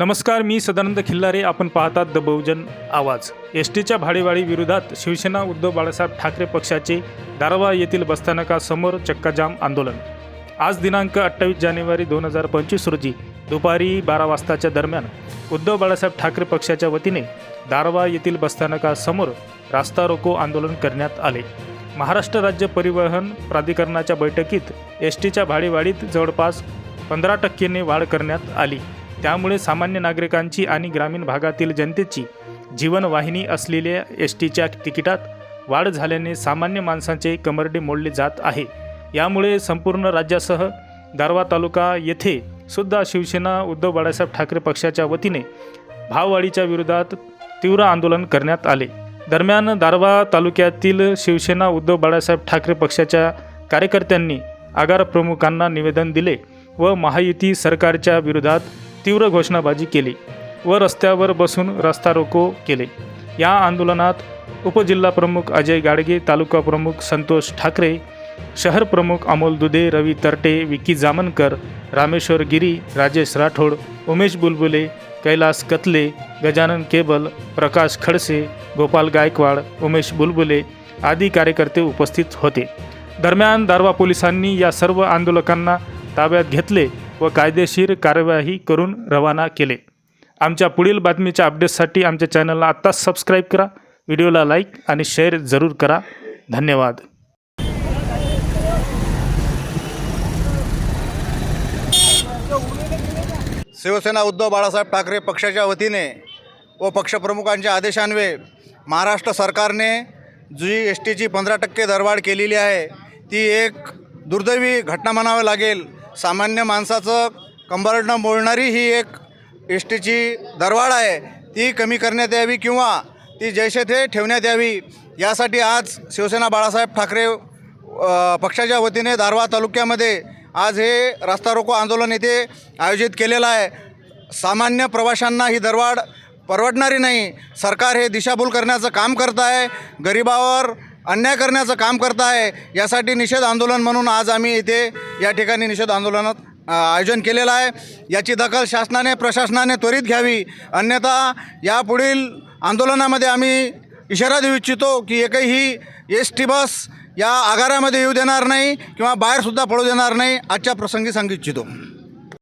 नमस्कार मी सदानंद खिल्लारे. आपण पाहतात द बहुजन आवाज. एस टीच्या भाडेवाडी विरोधात शिवसेना उद्धव बाळासाहेब ठाकरे पक्षाचे दारवा येथील बसस्थानकासमोर चक्काजाम आंदोलन. आज दिनांक अठ्ठावीस जानेवारी दोन हजार पंचवीस रोजी दुपारी बारा वाजताच्या दरम्यान उद्धव बाळासाहेब ठाकरे पक्षाच्या वतीने दारवा येथील बसस्थानकासमोर रास्ता रोको आंदोलन करण्यात आले. महाराष्ट्र राज्य परिवहन प्राधिकरणाच्या बैठकीत एस टीच्या भाडेवाढीत जवळपास पंधरा टक्क्यांनी वाढ करण्यात आली. त्यामुळे सामान्य नागरिकांची आणि ग्रामीण भागातील जनतेची जीवनवाहिनी असलेल्या एस टीच्या तिकिटात वाढ झाल्याने सामान्य माणसांचे कमरडे मोडले जात आहे. यामुळे संपूर्ण राज्यासह दारवा तालुका येथे सुद्धा शिवसेना उद्धव बाळासाहेब ठाकरे पक्षाच्या वतीने भाववाढीच्या विरोधात तीव्र आंदोलन करण्यात आले. दरम्यान दारवा तालुक्यातील शिवसेना उद्धव बाळासाहेब ठाकरे पक्षाच्या कार्यकर्त्यांनी आगार प्रमुखांना निवेदन दिले व महायुती सरकारच्या विरोधात तीव्र घोषणाबाजी केली व रस्त्यावर बसून रस्ता रोको केले. या आंदोलनात उपजिल्हाप्रमुख अजय गाडगे तालुका प्रमुख संतोष ठाकरे शहर प्रमुख अमोल दुधे रवी तरटे विकी जामनकर रामेश्वर गिरी राजेश राठोड उमेश बुलबुले कैलास कतले गजानन केबल प्रकाश खडसे गोपाल गायकवाड उमेश बुलबुले आदी कार्यकर्ते उपस्थित होते. दरम्यान दारवा पोलिसांनी या सर्व आंदोलकांना ताब्यात घेतले व कायदेशीर कार्यवाही करून रवाना केले. आमच्या पुढील बातमीच्या अपडेट्ससाठी आमच्या चॅनलला आत्ताच सबस्क्राईब करा व्हिडिओला लाईक आणि शेअर जरूर करा. धन्यवाद. शिवसेना उद्धव बाळासाहेब ठाकरे पक्षाच्या वतीने व पक्षप्रमुखांच्या आदेशान्वये महाराष्ट्र सरकारने जी एस टीची पंधरा टक्के दरवाढ केलेली आहे ती एक दुर्दैवी घटना म्हणावं लागेल. सामान्य माणसाचं कंबरड मोडणारी ही एक एस टीची दरवाढ आहे. ती कमी करण्यात यावी किंवा ती जैसे थे ठेवण्यात यावी यासाठी आज शिवसेना बाळासाहेब ठाकरे पक्षाच्या वतीने दारवा तालुक्यामध्ये आज हे रास्ता रोको आंदोलन येथे आयोजित केलेलं आहे. सामान्य प्रवाशांना ही दरवाढ परवडणारी नाही. सरकार हे दिशाभूल करण्याचं काम करत आहे. गरिबावर अन्याय करण्याचं काम करत आहे यासाठी निषेध आंदोलन म्हणून आज आम्ही इथे या ठिकाणी निषेध आंदोलनात आयोजन केलेलं आहे. याची दखल शासनाने प्रशासनाने त्वरित घ्यावी. अन्यथा यापुढील आंदोलनामध्ये आम्ही इशारा देऊ इच्छितो की एकही एस टी बस या आगारामध्ये येऊ देणार नाही किंवा बाहेरसुद्धा पडू देणार नाही आजच्या प्रसंगी सांगू इच्छितो.